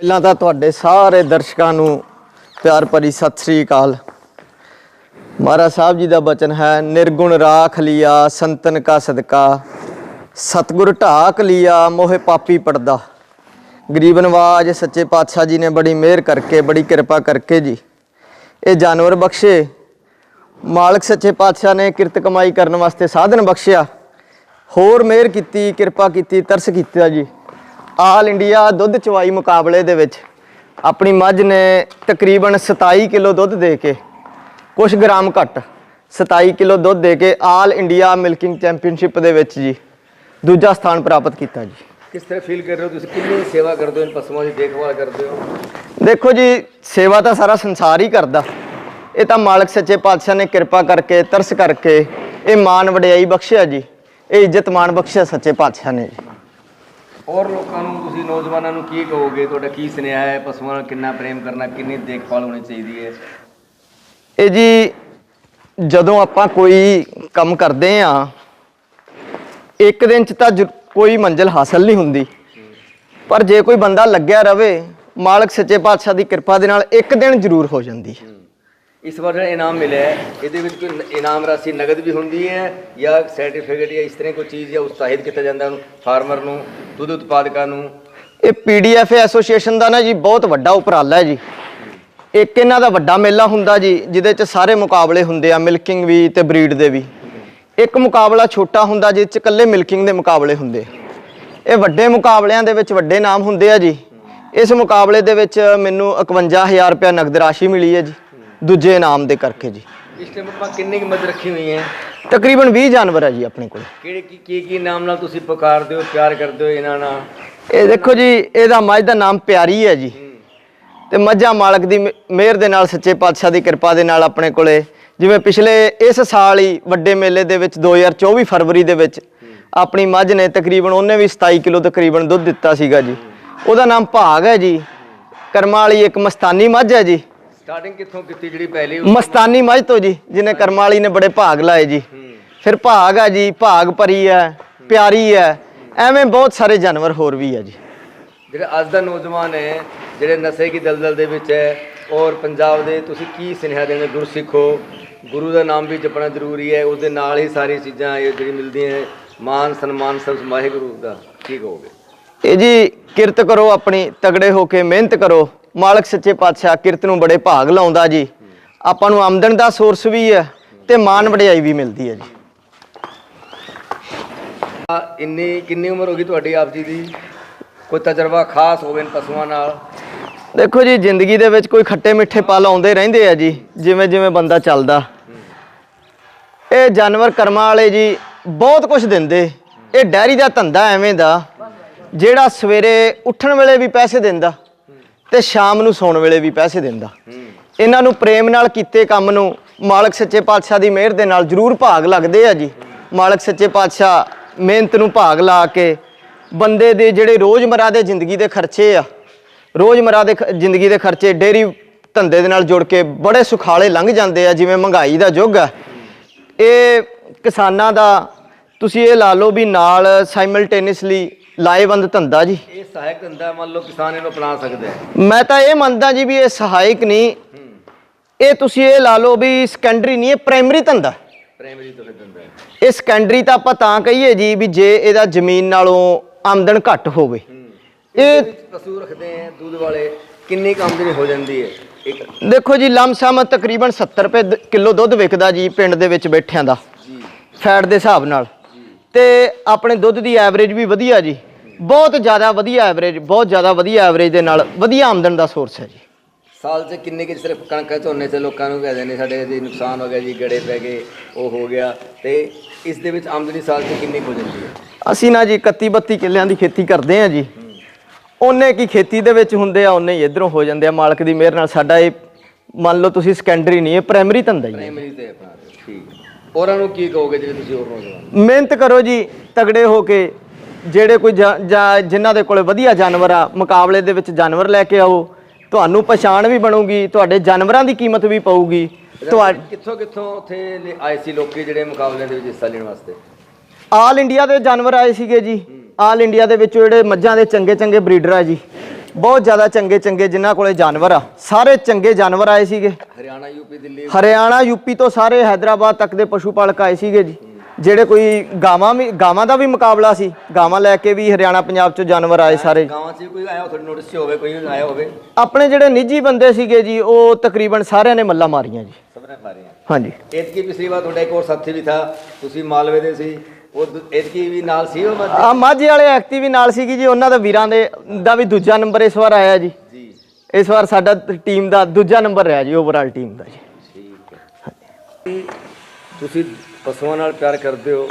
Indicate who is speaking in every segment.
Speaker 1: ਪਹਿਲਾਂ ਤਾਂ ਤੁਹਾਡੇ ਸਾਰੇ ਦਰਸ਼ਕਾਂ ਨੂੰ ਪਿਆਰ ਭਰੀ ਸਤਿ ਸ੍ਰੀ ਅਕਾਲ। ਮਹਾਰਾਜ ਸਾਹਿਬ ਜੀ ਦਾ ਬਚਨ ਹੈ, ਨਿਰਗੁਣ ਰਾਖ ਲਿਆ, ਸੰਤਨ ਕਾ ਸਦਕਾ। ਸਤਗੁਰ ਢਾਕ ਲਿਆ, ਮੋਹਿ ਪਾਪੀ ਪੜਦਾ ਗਰੀਬ ਨਵਾਜ ਸੱਚੇ ਪਾਤਸ਼ਾਹ ਜੀ ਨੇ ਬੜੀ ਮਿਹਰ ਕਰਕੇ, ਬੜੀ ਕਿਰਪਾ ਕਰਕੇ ਜੀ। ਇਹ ਜਾਨਵਰ ਬਖਸ਼ੇ। ਮਾਲਕ ਸੱਚੇ ਪਾਤਸ਼ਾਹ ਨੇ ਕਿਰਤ ਕਮਾਈ ਕਰਨ ਵਾਸਤੇ ਸਾਧਨ ਬਖਸ਼ਿਆ। ਹੋਰ ਮਿਹਰ ਕੀਤੀ, ਕਿਰਪਾ ਕੀਤੀ, ਤਰਸ ਕੀਤਾ ਜੀ। ਆਲ ਇੰਡੀਆ ਦੁੱਧ ਚਵਾਈ ਮੁਕਾਬਲੇ ਦੇ ਵਿੱਚ ਆਪਣੀ ਮੱਝ ਨੇ ਤਕਰੀਬਨ 27 ਕਿਲੋ ਦੁੱਧ ਦੇ ਕੇ ਕੁਝ ਗ੍ਰਾਮ ਘੱਟ 27 ਕਿਲੋ ਦੁੱਧ ਦੇ ਕੇ ਆਲ ਇੰਡੀਆ ਮਿਲਕਿੰਗ ਚੈਂਪੀਅਨਸ਼ਿਪ ਦੇ ਵਿੱਚ ਜੀ ਦੂਜਾ ਸਥਾਨ ਪ੍ਰਾਪਤ ਕੀਤਾ ਜੀ।
Speaker 2: ਕਿਸ ਤਰ੍ਹਾਂ ਫੀਲ ਕਰ ਰਹੇ ਹੋ ਤੁਸੀਂ? ਕਿੰਨੀ ਸੇਵਾ ਕਰਦੇ ਹੋ? ਇਨ ਪਸ਼ੂਆਂ ਦੀ ਦੇਖਭਾਲ ਕਰਦੇ ਹੋ?
Speaker 1: ਦੇਖੋ ਜੀ ਸੇਵਾ ਤਾਂ ਸਾਰਾ ਸੰਸਾਰ ਹੀ ਕਰਦਾ। ਇਹ ਤਾਂ ਮਾਲਕ ਸੱਚੇ ਪਾਤਸ਼ਾਹ ਨੇ ਕਿਰਪਾ ਕਰਕੇ ਤਰਸ ਕਰਕੇ ਇਹ ਮਾਨ ਵਡਿਆਈ ਬਖਸ਼ਿਆ ਜੀ। ਇਹ ਇੱਜ਼ਤ ਮਾਨ ਬਖਸ਼ਿਆ ਸੱਚੇ ਪਾਤਸ਼ਾਹ ਨੇ ਜੀ।
Speaker 2: ਔਰ ਲੋਕਾਂ ਨੂੰ ਤੁਸੀਂ ਨੌਜਵਾਨਾਂ ਨੂੰ ਕੀ ਕਹੋਗੇ? ਤੁਹਾਡਾ ਕੀ ਸੁਨੇਹਾ ਹੈ? ਪਸ਼ੂਆਂ ਨਾਲ ਕਿੰਨਾ ਪ੍ਰੇਮ ਕਰਨਾ ਕਿੰਨੀ ਦੇਖਭਾਲ ਹੋਣੀ ਚਾਹੀਦੀ ਹੈ?
Speaker 1: ਇਹ ਜੀ ਜਦੋਂ ਆਪਾਂ ਕੋਈ ਕੰਮ ਕਰਦੇ ਆ ਇੱਕ ਦਿਨ ਚ ਤਾਂ ਕੋਈ ਮੰਜ਼ਿਲ ਹਾਸਲ ਨਹੀਂ ਹੁੰਦੀ। ਪਰ ਜੇ ਕੋਈ ਬੰਦਾ ਲੱਗਿਆ ਰਵੇ ਮਾਲਕ ਸੱਚੇ ਪਾਤਸ਼ਾਹ ਦੀ ਕਿਰਪਾ ਦੇ ਨਾਲ ਇੱਕ ਦਿਨ ਜ਼ਰੂਰ ਹੋ ਜਾਂਦੀ ਹੈ।
Speaker 2: ਇਸ ਵਾਰ ਜਿਹੜਾ ਇਨਾਮ ਮਿਲਿਆ ਇਹਦੇ ਵਿੱਚ ਕੋਈ ਇਨਾਮ ਰਾਸ਼ੀ ਨਗਦ ਵੀ ਹੁੰਦੀ ਹੈ ਜਾਂ ਸਰਟੀਫਿਕੇਟ ਜਾਂ ਇਸ ਤਰ੍ਹਾਂ ਕੋਈ ਚੀਜ਼ ਜਾਂ ਉਤਸ਼ਾਹਿਤ ਕੀਤਾ ਜਾਂਦਾ ਉਹਨੂੰ ਫਾਰਮਰ ਨੂੰ? ਦੁੱਧ ਉਤਪਾਦਕਾਂ ਨੂੰ?
Speaker 1: ਇਹ ਪੀਡੀਐਫ ਐਸੋਸੀਏਸ਼ਨ ਦਾ ਨਾ ਜੀ ਬਹੁਤ ਵੱਡਾ ਉਪਰਾਲਾ ਹੈ ਜੀ। ਇੱਕ ਇਹਨਾਂ ਦਾ ਵੱਡਾ ਮੇਲਾ ਹੁੰਦਾ ਜੀ, ਜਿਹਦੇ ਚ ਸਾਰੇ ਮੁਕਾਬਲੇ ਹੁੰਦੇ ਆ ਮਿਲਕਿੰਗ ਵੀ ਤੇ ਬਰੀਡ ਦੇ ਵੀ। ਇੱਕ ਮੁਕਾਬਲਾ ਛੋਟਾ ਹੁੰਦਾ, ਜਿਹਦੇ ਚ ਇਕੱਲੇ ਮਿਲਕਿੰਗ ਦੇ ਮੁਕਾਬਲੇ ਹੁੰਦੇ ਇਹ ਵੱਡੇ ਮੁਕਾਬਲਿਆਂ ਦੇ ਵਿੱਚ ਵੱਡੇ ਨਾਮ ਹੁੰਦੇ ਆ ਜੀ। ਇਸ ਮੁਕਾਬਲੇ ਦੇ ਵਿੱਚ ਮੈਨੂੰ 51000 ਰੁਪਏ ਨਗਦ ਰਾਸ਼ੀ ਮਿਲੀ ਹੈ ਜੀ, ਦੂਜੇ ਇਨਾਮ ਦੇ ਕਰਕੇ ਜੀ।
Speaker 2: ਇਸ ਟਾਈਮ ਆਪਾਂ ਕਿੰਨੀ ਕੁ ਮਦਦ ਰੱਖੀ ਹੋਈ ਹੈ?
Speaker 1: ਤਕਰੀਬਨ 20 ਜਾਨਵਰ ਆ ਜੀ ਆਪਣੇ ਕੋਲ।
Speaker 2: ਕਿਹੜੇ ਕੀ ਕੀ ਕੀ ਨਾਮ ਨਾਲ ਤੁਸੀਂ ਪੁਕਾਰਦੇ ਹੋ ਪਿਆਰ ਕਰਦੇ ਹੋ ਇਹਨਾਂ ਨਾਲ?
Speaker 1: ਇਹ ਦੇਖੋ ਜੀ ਇਹਦਾ ਮੱਝ ਦਾ ਨਾਮ ਪਿਆਰੀ ਹੈ ਜੀ। ਤੇ ਮੱਝਾਂ ਮਾਲਕ ਦੀ ਮ- ਮਿਹਰ ਦੇ ਨਾਲ ਸੱਚੇ ਪਾਤਸ਼ਾਹ ਦੀ ਕਿਰਪਾ ਦੇ ਨਾਲ ਆਪਣੇ ਕੋਲੇ। ਜਿਵੇਂ ਪਿਛਲੇ ਇਸ ਸਾਲ ਹੀ ਵੱਡੇ ਮੇਲੇ ਦੇ ਵਿੱਚ 2024 ਫਰਵਰੀ ਦੇ ਵਿੱਚ ਆਪਣੀ ਮੱਝ ਨੇ ਤਕਰੀਬਨ ਉਹਨੇ ਵੀ 27 ਕਿਲੋ ਤਕਰੀਬਨ ਦੁੱਧ ਦਿੱਤਾ ਸੀਗਾ ਜੀ। ਉਹਦਾ ਨਾਮ ਭਾਗ ਹੈ ਜੀ। ਕਰਮਾਂ ਵਾਲੀ ਇੱਕ ਮਸਤਾਨੀ ਮੱਝ ਹੈ ਜੀ।
Speaker 2: ਸਟਾਰਟਿੰਗ ਕਿੱਥੋਂ ਕੀਤੀ ਜਿਹੜੀ ਪਹਿਲੀ
Speaker 1: ਮਸਤਾਨੀ ਮੱਝ ਤੋਂ ਜੀ ਜਿਹਨੇ ਕਰਮਾਂ ਵਾਲੀ ਨੇ ਬੜੇ ਭਾਗ ਲਾਏ ਜੀ। ਫਿਰ ਭਾਗ ਹੈ ਜੀ ਭਾਗ ਭਰੀ ਹੈ ਪਿਆਰੀ ਹੈ ਐਵੇਂ ਬਹੁਤ ਸਾਰੇ ਜਾਨਵਰ ਹੋਰ ਵੀ ਹੈ ਜੀ।
Speaker 2: ਜਿਹੜਾ ਅੱਜ ਦਾ ਨੌਜਵਾਨ ਹੈ ਜਿਹੜੇ ਨਸ਼ੇ ਦੀ ਦਲਦਲ ਦੇ ਵਿੱਚ ਹੈ ਔਰ ਪੰਜਾਬ ਦੇ ਤੁਸੀਂ ਕੀ ਸੁਨੇਹਾ ਦੇਣਾ ਗੁਰਸਿੱਖੋ ਗੁਰੂ ਦਾ ਨਾਮ ਵੀ ਜਪਣਾ ਜ਼ਰੂਰੀ ਹੈ ਉਸ ਦੇ ਨਾਲ ਹੀ ਸਾਰੀ ਚੀਜ਼ਾਂ ਇਹ ਜਿਹੜੀ ਮਿਲਦੀਆਂ ਹੈ ਮਾਨ ਸਨਮਾਨ ਸਭ ਵਾਹਿਗੁਰੂ ਦਾ ਕੀ ਕਹੋਗੇ?
Speaker 1: ਇਹ ਜੀ ਕਿਰਤ ਕਰੋ ਆਪਣੀ ਤਗੜੇ ਹੋ ਕੇ ਮਿਹਨਤ ਕਰੋ। ਮਾਲਕ ਸੱਚੇ ਪਾਤਸ਼ਾਹ ਕਿਰਤ ਨੂੰ ਬੜੇ ਭਾਗ ਲਾਉਂਦਾ ਜੀ। ਆਪਾਂ ਨੂੰ ਆਮਦਨ ਦਾ ਸੋਰਸ ਵੀ ਹੈ ਤੇ ਮਾਨ ਵਡਿਆਈ ਵੀ ਮਿਲਦੀ ਹੈ ਜੀ।
Speaker 2: ਆ, ਇੰਨੀ ਕਿੰਨੀ ਉਮਰ ਹੋ ਗਈ ਤੁਹਾਡੀ ਆਪ ਜੀ ਦੀ? ਕੋਈ ਤਜਰਬਾ ਖਾਸ ਹੋਵੇ ਇਨ ਪਸ਼ੂਆਂ ਨਾਲ?
Speaker 1: ਦੇਖੋ ਜੀ ਜ਼ਿੰਦਗੀ ਦੇ ਵਿੱਚ ਕੋਈ ਖੱਟੇ ਮਿੱਠੇ ਪਲ ਆਉਂਦੇ ਰਹਿੰਦੇ ਆ ਜੀ ਜਿਵੇਂ ਜਿਵੇਂ ਬੰਦਾ ਚੱਲਦਾ। ਇਹ ਜਾਨਵਰ ਕਰਮਾਂ ਵਾਲੇ ਜੀ ਬਹੁਤ ਕੁਝ ਦਿੰਦੇ। ਇਹ ਡੈਰੀ ਦਾ ਧੰਦਾ ਐਵੇਂ ਦਾ ਜਿਹੜਾ ਸਵੇਰੇ ਉੱਠਣ ਵੇਲੇ ਵੀ ਪੈਸੇ ਦਿੰਦਾ। ਤੇ ਸ਼ਾਮ ਨੂੰ ਸੌਣ ਵੇਲੇ ਵੀ ਪੈਸੇ ਦਿੰਦਾ। ਇਹਨਾਂ ਨੂੰ ਪ੍ਰੇਮ ਨਾਲ ਕੀਤੇ ਕੰਮ ਨੂੰ ਮਾਲਕ ਸੱਚੇ ਪਾਤਸ਼ਾਹ ਦੀ ਮਿਹਰ ਦੇ ਨਾਲ ਜ਼ਰੂਰ ਭਾਗ ਲੱਗਦੇ ਆ ਜੀ। ਮਾਲਕ ਸੱਚੇ ਪਾਤਸ਼ਾਹ ਮਿਹਨਤ ਨੂੰ ਭਾਗ ਲਾ ਕੇ ਬੰਦੇ ਦੇ ਜਿਹੜੇ ਰੋਜ਼ਮਰਾ ਦੇ ਜ਼ਿੰਦਗੀ ਦੇ ਖਰਚੇ ਆ, ਰੋਜ਼ਮਰਾ ਦੇ ਖ- ਜ਼ਿੰਦਗੀ ਦੇ ਖਰਚੇ ਡੇਰੀ ਧੰਦੇ ਦੇ ਨਾਲ ਜੁੜ ਕੇ ਬੜੇ ਸੁਖਾਲੇ ਲੰਘ ਜਾਂਦੇ ਆ, ਜਿਵੇਂ ਮਹਿੰਗਾਈ ਦਾ ਯੁੱਗ ਆ। ਇਹ ਕਿਸਾਨਾਂ ਦਾ ਤੁਸੀਂ ਇਹ ਲਾ ਲਓ ਵੀ ਨਾਲ ਸਾਈਮਲਟੇਨੀਅਸਲੀ ਲਾਹੇਵੰਦ ਧੰਦਾ ਜੀ।
Speaker 2: ਇਹ ਸਹਾਇਕ ਧੰਦਾ ਮੰਨ ਲਓ ਕਿਸਾਨ ਇਹਨੂੰ ਅਪਣਾ ਸਕਦਾ ਹੈ
Speaker 1: ਮੈਂ ਤਾਂ ਇਹ ਮੰਨਦਾ ਜੀ ਵੀ ਇਹ ਸਹਾਇਕ ਨਹੀਂ। ਇਹ ਤੁਸੀਂ ਇਹ ਲਾ ਲਓ ਵੀ ਸੈਕੰਡਰੀ ਨਹੀਂ ਇਹ ਪ੍ਰਾਇਮਰੀ ਧੰਦਾ।
Speaker 2: ਪ੍ਰਾਇਮਰੀ ਤੋਂ ਧੰਦਾ ਹੈ।
Speaker 1: ਇਹ ਸੈਕੰਡਰੀ ਤਾਂ ਆਪਾਂ ਤਾਂ ਕਹੀਏ ਜੀ ਵੀ ਜੇ ਇਹਦਾ ਜ਼ਮੀਨ ਨਾਲੋਂ ਆਮਦਨ ਘੱਟ ਹੋਵੇ। ਇਹ
Speaker 2: ਪਸ਼ੂ ਰੱਖਦੇ ਆ ਦੁੱਧ ਵਾਲੇ ਕਿੰਨੀ ਆਮਦਨੀ ਹੋ ਜਾਂਦੀ ਹੈ? ਇੱਕ
Speaker 1: ਦੇਖੋ ਜੀ ਲਮਸਮ ਤਕਰੀਬਨ 70 ਰੁਪਏ ਕਿਲੋ ਦੁੱਧ ਵਿਕਦਾ ਜੀ ਪਿੰਡ ਦੇ ਵਿੱਚ ਬੈਠਿਆਂ ਦਾ।
Speaker 2: ਜੀ।
Speaker 1: ਫੈਟ ਦੇ ਹਿਸਾਬ ਨਾਲ। ਤੇ ਆਪਣੇ ਦੁੱਧ ਦੀ ਐਵਰੇਜ ਵੀ ਵਧੀਆ ਜੀ। ਬਹੁਤ ਜ਼ਿਆਦਾ ਵਧੀਆ ਐਵਰੇਜ ਬਹੁਤ ਜ਼ਿਆਦਾ ਵਧੀਆ ਐਵਰੇਜ ਦੇ ਨਾਲ ਵਧੀਆ ਆਮਦਨ ਦਾ ਸੋਰਸ ਹੈ ਜੀ।
Speaker 2: ਸਾਲ 'ਚ ਕਿੰਨੇ ਕਿ ਸਿਰਫ ਕਣਕਾਂ ਝੋਨੇ 'ਚ ਲੋਕਾਂ ਨੂੰ ਕਹਿੰਦੇ ਨੇ ਸਾਡੇ ਜੀ ਨੁਕਸਾਨ ਹੋ ਗਿਆ ਜੀ ਗੜੇ ਪੈ ਗਏ ਉਹ ਹੋ ਗਿਆ। ਤੇ ਇਸ ਦੇ ਵਿੱਚ ਆਮਦਨੀ ਸਾਲ 'ਚ ਕਿੰਨੀ ਹੋ ਜਾਂਦੀ ਹੈ?
Speaker 1: ਅਸੀਂ ਨਾ ਜੀ 31 32 ਕਿੱਲਿਆਂ ਦੀ ਖੇਤੀ ਕਰਦੇ ਆ ਜੀ। ਉਹਨੇ ਕੀ ਖੇਤੀ ਦੇ ਵਿੱਚ ਹੁੰਦੇ ਆ ਉਹਨੇ ਹੀ ਇਧਰੋਂ ਹੋ ਜਾਂਦੇ ਆ। ਮਾਲਕ ਦੀ ਮਿਹਰ ਨਾਲ ਸਾਡਾ ਇਹ ਮੰਨ ਲਓ ਤੁਸੀਂ ਸੈਕੰਡਰੀ ਨਹੀਂ ਇਹ ਪ੍ਰਾਇਮਰੀ ਧੰਦਾ ਹੀ ਹੈ
Speaker 2: ਪ੍ਰਾਇਮਰੀ ਤੇ ਆਪਣਾ ਠੀਕ। ਹੋਰਾਂ ਨੂੰ ਕੀ ਕਹੋਗੇ ਜਿਹੜੇ ਤੁਸੀਂ ਹੋਰ ਨੌਜਵਾਨ
Speaker 1: ਮਿਹਨਤ ਕਰੋ ਜੀ ਤਗੜੇ ਹੋ ਕੇ ਜਿਹੜੇ ਕੋਈ ਜਾਂ- ਜਾਂ ਜਿਨ੍ਹਾਂ ਦੇ ਕੋਲੇ ਵਧੀਆ ਜਾਨਵਰ ਆ ਮੁਕਾਬਲੇ ਦੇ ਵਿੱਚ ਜਾਨਵਰ ਲੈ ਕੇ ਆਓ। ਤੁਹਾਨੂੰ ਪਛਾਣ ਵੀ ਬਣੂਗੀ ਤੁਹਾਡੇ ਜਾਨਵਰਾਂ ਦੀ ਕੀਮਤ ਵੀ ਪਊਗੀ। ਤੁਹਾ
Speaker 2: ਕਿੱਥੋਂ ਕਿੱਥੋਂ ਉੱਥੇ ਲੇ- ਆਏ ਸੀ ਲੋਕੀ ਜਿਹੜੇ ਮੁਕਾਬਲਿਆਂ ਦੇ ਵਿੱਚ ਹਿੱਸਾ ਲੈਣ ਵਾਸਤੇ?
Speaker 1: ਆਲ ਇੰਡੀਆ ਦੇ ਜਾਨਵਰ ਆਏ ਸੀਗੇ ਜੀ। ਆਲ ਇੰਡੀਆ ਦੇ ਵਿੱਚੋਂ ਜਿਹੜੇ ਮੱਝਾਂ ਦੇ ਚੰਗੇ ਚੰਗੇ ਬਰੀਡਰ ਆ ਜੀ। ਬਹੁਤ ਜ਼ਿਆਦਾ ਚੰਗੇ ਚੰਗੇ ਜਿਨ੍ਹਾਂ ਕੋਲੇ ਜਾਨਵਰ ਆ। ਸਾਰੇ ਚੰਗੇ ਜਾਨਵਰ ਆਏ ਸੀਗੇ।
Speaker 2: ਹਰਿਆਣਾ ਯੂਪੀ ਦਿੱਲੀ
Speaker 1: ਹਰਿਆਣਾ ਯੂਪੀ ਤੋਂ ਸਾਰੇ ਹైదరాబాద్ ਤੱਕ ਦੇ ਪਸ਼ੂ ਪਾਲਕ ਆਏ ਸੀਗੇ ਜੀ। ਜਿਹੜੇ ਕੋਈ ਗਾਵਾਂ ਵੀ ਗਾਵਾਂ ਦਾ ਵੀ ਮੁਕਾਬਲਾ ਸੀ। ਗਾਵਾਂ ਲੈ ਕੇ ਵੀ ਹਰਿਆਣਾ ਪੰਜਾਬ ਚੋਂ ਜਾਨਵਰ ਆਏ ਸਾਰੇ।
Speaker 2: ਗਾਵਾਂ 'ਚ ਕੋਈ ਆਇਆ ਤੁਹਾਡੇ ਨੋਟਿਸ ਹੋਵੇ ਕੋਈ ਆਇਆ ਹੋਵੇ?
Speaker 1: ਆਪਣੇ ਜਿਹੜੇ ਨਿੱਜੀ ਬੰਦੇ ਸੀਗੇ ਜੀ ਉਹ ਤਕਰੀਬਨ ਸਾਰਿਆਂ ਨੇ ਮੱਲਾ ਮਾਰੀਆਂ ਜੀ।
Speaker 2: ਸਭ ਨੇ ਮਾਰੀਆਂ।
Speaker 1: ਹਾਂਜੀ।
Speaker 2: ਐਤਕੀ ਪਿਛਲੀ ਵਾਰ ਤੁਹਾਡਾ ਇੱਕ ਹੋਰ ਸਾਥੀ ਵੀ ਥਾ ਤੁਸੀਂ ਮਾਲਵੇ ਦੇ ਸੀ। ਉਹ ਵੀ ਨਾਲ ਸੀ ਉਹ ਮੱਝ?
Speaker 1: ਆ ਮਾਝੇ ਵਾਲੇ ਐਕਟਿਵ ਵੀ ਨਾਲ ਸੀਗੀ ਜੀ ਉਹਨਾਂ ਦਾ ਵੀਰਾਂ ਦੇ ਦਾ ਵੀ ਦੂਜਾ ਨੰਬਰ ਇਸ ਵਾਰ ਆਇਆ ਜੀ।
Speaker 2: ਜੀ।
Speaker 1: ਇਸ ਵਾਰ ਸਾਡਾ ਟੀਮ ਦਾ ਦੂਜਾ ਨੰਬਰ ਰਿਹਾ ਜੀ ਓਵਰਆਲ ਟੀਮ ਦਾ ਜੀ।
Speaker 2: ਠੀਕ ਹੈ। ਤੁਸੀਂ ਪਸ਼ੂਆਂ ਨਾਲ ਪਿਆਰ ਕਰਦੇ ਹੋ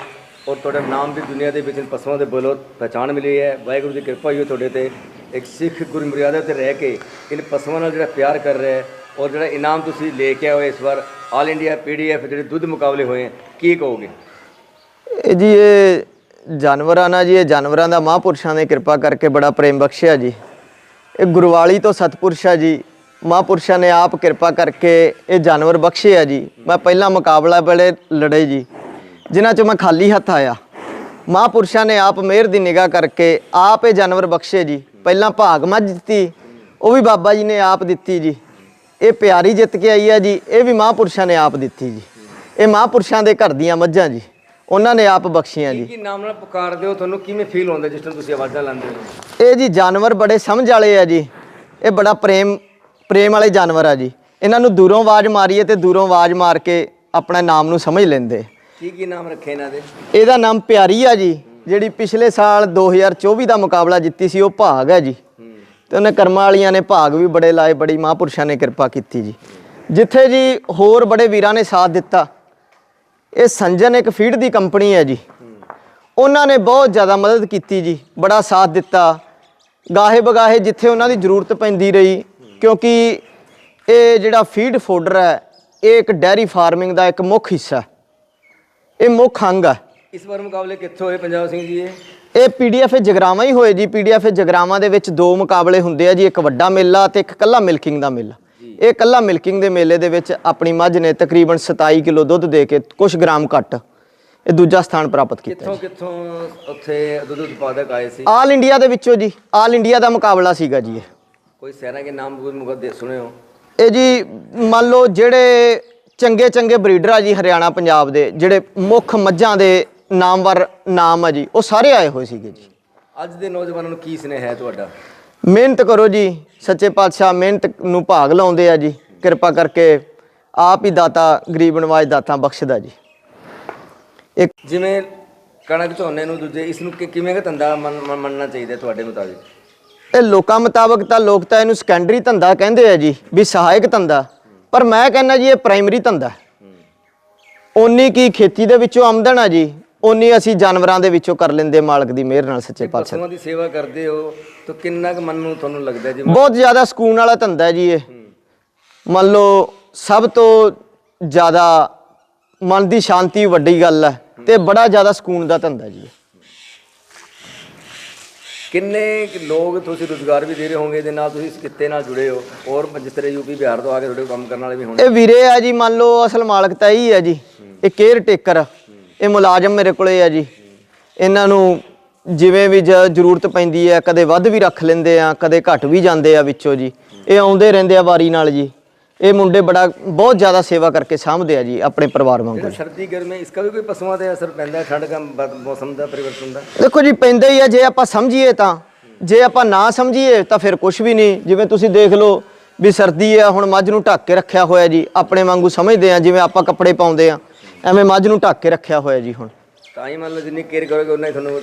Speaker 2: ਔਰ ਤੁਹਾਡਾ ਨਾਮ ਵੀ ਦੁਨੀਆ ਦੇ ਵਿੱਚ ਪਸ਼ੂਆਂ ਦੇ ਬੋਲੋ ਪਛਾਣ ਮਿਲੀ ਹੈ। ਵਾਹਿਗੁਰੂ ਦੀ ਕਿਰਪਾ ਹੋਈ ਤੁਹਾਡੇ ਤੇ। ਇੱਕ ਸਿੱਖ ਗੁਰੂ ਮਰਿਆਦਾ ਤੇ ਰਹਿ ਕੇ ਇਨ ਪਸ਼ੂਆਂ ਨਾਲ ਜਿਹੜਾ ਪਿਆਰ ਕਰ ਰਿਹਾ ਹੈ ਔਰ ਜਿਹੜਾ ਇਨਾਮ ਤੁਸੀਂ ਲੈ ਕੇ ਆਏ ਹੋ ਇਸ ਵਾਰ ਆਲ ਇੰਡੀਆ ਪੀਡੀਐਫ ਜਿਹੜੇ ਦੁੱਧ ਮੁਕਾਬਲੇ ਹੋਏ ਕੀ ਕਹੋਗੇ?
Speaker 1: ਇਹ ਜੀ, ਇਹ ਜਾਨਵਰਾਂ ਨਾਲ ਜੀ, ਇਹ ਜਾਨਵਰਾਂ ਦਾ ਮਹਾਂਪੁਰਸ਼ਾਂ ਨੇ ਕਿਰਪਾ ਕਰਕੇ ਬੜਾ ਪ੍ਰੇਮ ਬਖਸ਼ਿਆ ਜੀ। ਇਹ ਗੁਰਵਾਲੀ ਤੋਂ ਸਤਪੁਰਸ਼ ਆ ਜੀ, ਮਹਾਂਪੁਰਸ਼ਾਂ ਨੇ ਆਪ ਕਿਰਪਾ ਕਰਕੇ ਇਹ ਜਾਨਵਰ ਬਖਸ਼ੇ ਆ ਜੀ। ਮੈਂ ਪਹਿਲਾ ਮੁਕਾਬਲਾ ਵੇਲੇ ਲੜੇ ਜੀ, ਜਿਨ੍ਹਾਂ ਚੋਂ ਮੈਂ ਖਾਲੀ ਹੱਥ ਆਇਆ। ਮਹਾਂਪੁਰਸ਼ਾਂ ਨੇ ਆਪ ਮਿਹਰ ਦੀ ਨਿਗਾਹ ਕਰਕੇ ਆਪ ਇਹ ਜਾਨਵਰ ਬਖਸ਼ੇ ਜੀ। ਪਹਿਲਾਂ ਭਾਗ ਮੱਝ ਦਿੱਤੀ, ਉਹ ਵੀ ਬਾਬਾ ਜੀ ਨੇ ਆਪ ਦਿੱਤੀ ਜੀ। ਇਹ ਪਿਆਰੀ ਜਿੱਤ ਕੇ ਆਈ ਆ ਜੀ, ਇਹ ਵੀ ਮਹਾਂਪੁਰਸ਼ਾਂ ਨੇ ਆਪ ਦਿੱਤੀ ਜੀ। ਇਹ ਮਹਾਂਪੁਰਸ਼ਾਂ ਦੇ ਘਰ ਦੀਆਂ ਮੱਝਾਂ ਜੀ। ਉਹਨਾਂ ਨੇ ਆਪ ਬਖਸ਼ੀਆਂ ਜੀ।
Speaker 2: ਕੀ ਨਾਮ ਨਾਲ ਪੁਕਾਰਦੇ ਹੋ? ਤੁਹਾਨੂੰ ਕਿਵੇਂ ਫੀਲ ਹੁੰਦਾ ਜਿਸ ਟਾਈਮ ਤੁਸੀਂ ਆਵਾਜ਼ਾਂ ਲਾਉਂਦੇ ਹੋ?
Speaker 1: ਇਹ ਜੀ ਜਾਨਵਰ ਬੜੇ ਸਮਝ ਵਾਲੇ ਆ ਜੀ। ਇਹ ਬੜਾ ਪ੍ਰੇਮ ਪ੍ਰੇਮ ਵਾਲੇ ਜਾਨਵਰ ਆ ਜੀ। ਇਹਨਾਂ ਨੂੰ ਦੂਰੋਂ ਆਵਾਜ਼ ਮਾਰੀਏ ਤੇ ਦੂਰੋਂ ਆਵਾਜ਼ ਮਾਰ ਕੇ ਆਪਣਾ ਨਾਮ ਨੂੰ ਸਮਝ ਲੈਂਦੇ।
Speaker 2: ਕੀ ਕੀ ਨਾਮ ਰੱਖੇ ਇਹਨਾਂ ਦੇ?
Speaker 1: ਇਹਦਾ ਨਾਮ ਪਿਆਰੀ ਆ ਜੀ। ਜਿਹੜੀ ਪਿਛਲੇ ਸਾਲ 2024 ਦਾ ਮੁਕਾਬਲਾ ਜਿੱਤੀ ਸੀ ਉਹ ਭਾਗ ਹੈ ਜੀ। ਤੇ ਉਹਨੇ ਕਰਮਾਂ ਵਾਲੀਆਂ ਨੇ ਭਾਗ ਵੀ ਬੜੇ ਲਾਏ ਬੜੀ ਮਹਾਂਪੁਰਸ਼ਾਂ ਨੇ ਕਿਰਪਾ ਕੀਤੀ ਜੀ। ਜਿੱਥੇ ਜੀ ਹੋਰ ਬੜੇ ਵੀਰਾਂ ਨੇ ਸਾਥ ਦਿੱਤਾ ਇਹ ਸੰਜਨ ਇੱਕ ਫੀਡ ਦੀ ਕੰਪਨੀ ਹੈ ਜੀ। ਉਹਨਾਂ ਨੇ ਬਹੁਤ ਜ਼ਿਆਦਾ ਮਦਦ ਕੀਤੀ ਜੀ ਬੜਾ ਸਾਥ ਦਿੱਤਾ। ਗਾਹੇ ਬਗਾਹੇ ਜਿੱਥੇ ਉਹਨਾਂ ਦੀ ਜ਼ਰੂਰਤ ਪੈਂਦੀ ਰਹੀ ਕਿਉਂਕਿ ਇਹ ਜਿਹੜਾ ਫੀਡ ਫੋਡਰ ਹੈ ਇਹ ਇੱਕ ਡੈਰੀ ਫਾਰਮਿੰਗ ਦਾ ਇੱਕ ਮੁੱਖ ਹਿੱਸਾ ਇਹ ਮੁੱਖ ਅੰਗ ਹੈ।
Speaker 2: ਇਸ ਵਾਰ ਮੁਕਾਬਲੇ ਕਿੱਥੋਂ ਹੋਏ ਪੰਜਾਬ ਸਿੰਘ ਜੀ ਇਹ?
Speaker 1: ਇਹ ਪੀਡੀਐਫ ਜਗਰਾਵਾਂ ਹੀ ਹੋਏ ਜੀ। ਪੀਡੀਐਫ ਜਗਰਾਵਾਂ ਦੇ ਵਿੱਚ ਦੋ ਮੁਕਾਬਲੇ ਹੁੰਦੇ ਆ ਜੀ ਇੱਕ ਵੱਡਾ ਮੇਲਾ ਤੇ ਇੱਕ ਕੱਲਾ ਮਿਲਕਿੰਗ ਦਾ ਮੇਲਾ। ਇਹ ਕੱਲਾ ਮਿਲਕਿੰਗ ਦੇ ਮੇਲੇ ਦੇ ਵਿੱਚ ਆਪਣੀ ਮੱਝ ਨੇ ਤਕਰੀਬਨ 27 ਕਿਲੋ ਦੁੱਧ ਦੇ ਕੇ ਕੁਝ ਗ੍ਰਾਮ ਘੱਟ ਇਹ ਦੂਜਾ ਸਥਾਨ ਪ੍ਰਾਪਤ ਕੀਤਾ
Speaker 2: ਕਿੱਥੋਂ ਕਿੱਥੋਂ ਉੱਥੇ ਦੁੱਧ ਉਤਪਾਦਕ ਆਏ ਸੀ?
Speaker 1: ਆਲ ਇੰਡੀਆ ਦੇ ਵਿੱਚੋਂ ਜੀ ਆਲ ਇੰਡੀਆ ਦਾ ਮੁਕਾਬਲਾ ਸੀਗਾ ਜੀ ਇਹ।
Speaker 2: ਕੋਈ ਸ਼ਹਿਰਾਂ ਦੇ ਨਾਮ ਕੋਈ ਮੁਕੱਦੇ ਸੁਣੇ ਹੋ
Speaker 1: ਇਹ ਜੀ ਮੰਨ ਲਓ ਜਿਹੜੇ ਚੰਗੇ ਚੰਗੇ ਬਰੀਡਰ ਆ ਜੀ ਹਰਿਆਣਾ ਪੰਜਾਬ ਦੇ ਜਿਹੜੇ ਮੁੱਖ ਮੱਝਾਂ ਦੇ ਨਾਮਵਰ ਨਾਮ ਆ ਜੀ ਉਹ ਸਾਰੇ ਆਏ ਹੋਏ ਸੀਗੇ ਜੀ।
Speaker 2: ਅੱਜ ਦੇ ਨੌਜਵਾਨਾਂ ਨੂੰ ਕੀ ਸਨੇਹ ਹੈ ਤੁਹਾਡਾ?
Speaker 1: ਮਿਹਨਤ ਕਰੋ ਜੀ ਸੱਚੇ ਪਾਤਸ਼ਾਹ ਮਿਹਨਤ ਨੂੰ ਭਾਗ ਲਾਉਂਦੇ ਆ ਜੀ। ਕਿਰਪਾ ਕਰਕੇ ਆਪ ਹੀ ਦਾਤਾ ਗਰੀਬ ਨਵਾਜ ਦਾਤਾ ਬਖਸ਼ਦਾ ਜੀ। ਇੱਕ
Speaker 2: ਜਿਵੇਂ ਕਣਕ ਝੋਨੇ ਨੂੰ ਦੂਜੇ ਇਸ ਨੂੰ ਕਿ- ਕਿਵੇਂ ਦਾ ਧੰਦਾ ਮੰਨ- ਮੰਨ- ਮੰਨਣਾ ਚਾਹੀਦਾ ਤੁਹਾਡੇ ਮੁਤਾਬਿਕ?
Speaker 1: ਇਹ ਲੋਕਾਂ ਮੁਤਾਬਕ ਤਾਂ ਲੋਕ ਤਾਂ ਇਹਨੂੰ ਸੈਕੰਡਰੀ ਧੰਦਾ ਕਹਿੰਦੇ ਆ ਜੀ ਵੀ ਸਹਾਇਕ ਧੰਦਾ। ਪਰ ਮੈਂ ਕਹਿੰਦਾ ਜੀ ਇਹ ਪ੍ਰਾਇਮਰੀ ਧੰਦਾ। ਹੈ। ਓਨੀ ਕੀ ਖੇਤੀ ਦੇ ਵਿੱਚੋਂ ਆਮਦਨ ਆ ਜੀ। ਓਨੀ ਅਸੀਂ ਜਾਨਵਰਾਂ ਦੇ ਵਿੱਚੋਂ ਕਰ ਲੈਂਦੇ ਮਾਲਕ ਦੀ ਮਿਹਰ ਨਾਲ ਸੱਚੇ ਪਾਤਸ਼ਾਹ।
Speaker 2: ਪਸ਼ੂਆਂ ਦੀ ਸੇਵਾ ਕਰਦੇ ਹੋ ਤਾਂ ਕਿੰਨਾ ਕੁ ਮਨ ਨੂੰ ਤੁਹਾਨੂੰ ਲੱਗਦਾ ਹੈ ਜਿਵੇਂ
Speaker 1: ਬਹੁਤ ਜ਼ਿਆਦਾ ਸਕੂਨ ਵਾਲਾ ਧੰਦਾ ਹੈ ਜੀ ਇਹ। ਮੰਨ ਲਓ ਸਭ ਤੋਂ ਜ਼ਿਆਦਾ ਮਨ ਦੀ ਸ਼ਾਂਤੀ ਵੱਡੀ ਗੱਲ ਹੈ ਤੇ ਬੜਾ ਜ਼ਿਆਦਾ ਸਕੂਨ ਦਾ ਧੰਦਾ ਜੀ।
Speaker 2: ਕਿੰਨੇ ਕੁ ਲੋਕ ਤੁਸੀਂ ਰੋਜ਼ਗਾਰ ਵੀ ਦੇ ਰਹੇ ਹੋਵੋਗੇ ਇਹਦੇ ਨਾਲ ਤੁਸੀਂ ਇਸ ਕਿੱਤੇ ਨਾਲ ਜੁੜੇ ਹੋ? ਔਰ ਜਿਸ ਤਰ੍ਹਾਂ ਯੂਪੀ ਬਿਹਾਰ ਤੋਂ ਆ ਕੇ ਤੁਹਾਡੇ ਕੰਮ ਕਰਨ ਵਾਲੇ ਵੀ ਹੋਣ
Speaker 1: ਇਹ ਵੀਰੇ ਆ ਜੀ ਮੰਨ ਲਓ ਅਸਲ ਮਾਲਕ ਤਾਂ ਇਹੀ ਹੈ ਜੀ। ਇਹ ਕੇਅਰ ਟੇਕਰ ਇਹ ਮੁਲਾਜ਼ਮ ਮੇਰੇ ਕੋਲੇ ਆ ਜੀ। ਇਹਨਾਂ ਨੂੰ ਜਿਵੇਂ ਵੀ ਜ- ਜ਼ਰੂਰਤ ਪੈਂਦੀ ਹੈ ਕਦੇ ਵੱਧ ਵੀ ਰੱਖ ਲੈਂਦੇ ਆ ਕਦੇ ਘਟ ਵੀ ਜਾਂਦੇ ਆ ਵਿੱਚੋਂ ਜੀ। ਇਹ ਆਉਂਦੇ ਰਹਿੰਦੇ ਆ ਵਾਰੀ ਨਾਲ ਜੀ। ਇਹ ਮੁੰਡੇ ਬੜਾ ਬਹੁਤ ਜ਼ਿਆਦਾ ਸੇਵਾ ਕਰਕੇ ਸਾਂਭਦੇ ਆ ਜੀ ਆਪਣੇ ਪਰਿਵਾਰ ਵਾਂਗੂ।
Speaker 2: ਸਰਦੀ ਗਰਮੀ ਇਸ ਵੀ ਕੋਈ ਪਸ਼ੂਆਂ ਤੇ ਅਸਰ ਪੈਂਦਾ ਠੰਡ ਬ- ਮੌਸਮ ਦਾ ਪਰਿਵਰਤਨ ਦਾ?
Speaker 1: ਦੇਖੋ ਜੀ ਪੈਂਦਾ ਹੀ ਆ ਜੇ ਆਪਾਂ ਸਮਝੀਏ ਤਾਂ। ਜੇ ਆਪਾਂ ਨਾ ਸਮਝੀਏ ਤਾਂ ਫਿਰ ਕੁਝ ਵੀ ਨਹੀਂ। ਜਿਵੇਂ ਤੁਸੀਂ ਦੇਖ ਲਓ ਵੀ ਸਰਦੀ ਆ ਹੁਣ ਮੱਝ ਨੂੰ ਢੱਕ ਕੇ ਰੱਖਿਆ ਹੋਇਆ ਜੀ। ਆਪਣੇ ਵਾਂਗੂ ਸਮਝਦੇ ਆ ਜਿਵੇਂ ਆਪਾਂ ਕੱਪੜੇ ਪਾਉਂਦੇ ਆ। ਐਵੇਂ ਮੱਝ ਨੂੰ ਢੱਕ ਕੇ ਰੱਖਿਆ ਹੋਇਆ ਜੀ ਹੁਣ।
Speaker 2: ਤਾਂ ਹੀ ਮੰਨ ਲਓ ਜਿੰਨੀ ਕੇਅਰ ਕਰੋਗੇ ਉਨਾ ਹੀ ਤੁਹਾਨੂੰ